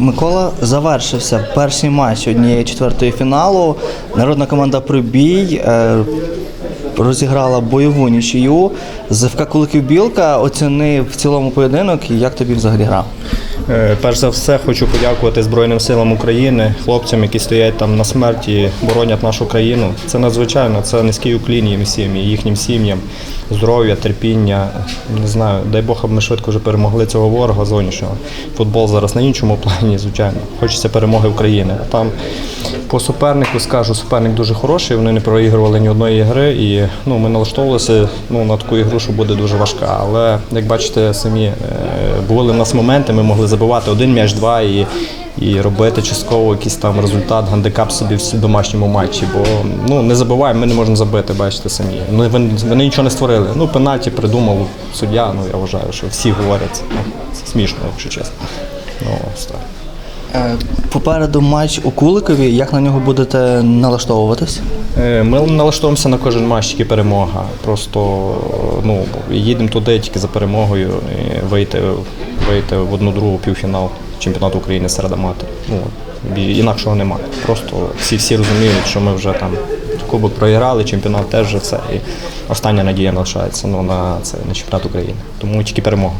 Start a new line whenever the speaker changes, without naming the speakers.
Микола завершився перший матч однієї четвертої фіналу. Народна команда Пробій е, розіграла бойову нічию. ФК Куликів Білка оцінив в цілому поєдинок. І Як тобі взагалі грав?
Е, Перш за все хочу подякувати Збройним силам України, хлопцям, які стоять там на смерті, боронять нашу країну. Це надзвичайно, це низький уклін їм всім їхнім сім'ям, здоров'я, терпіння. Не знаю, дай Бог, аби ми швидко вже перемогли цього ворога зовнішнього. Футбол зараз на іншому плані, звичайно. Хочеться перемоги України. Там по супернику скажу, суперник дуже хороший. Вони не проігрували ні одної гри, і ну, ми налаштовувалися ну, на таку ігру, що буде дуже важка. Але як бачите, самі е, були в нас моменти, ми могли забивати один м'яч, два і, і робити частково якийсь там результат, гандикап собі в домашньому матчі. Бо ну, не забуваємо, ми не можемо забити, бачите самі. Ну, вони, нічого не створили. Ну, пенальті придумав суддя, ну я вважаю, що всі говорять. Ну, смішно, якщо чесно. Ну, ось так.
Е, Попереду матч у Куликові. Як на нього будете налаштовуватись?
Е, Ми налаштовуємося на кожен матч, тільки перемога. Просто ну, їдемо туди тільки за перемогою і вийти, вийти в одну другу півфінал чемпіонату України серед аматорів. Ну, інакшого немає. Просто всі всі розуміють, що ми вже там кубок проіграли, чемпіонат теж вже. І остання надія лишається ну, на це на чемпіонат України. Тому тільки перемога.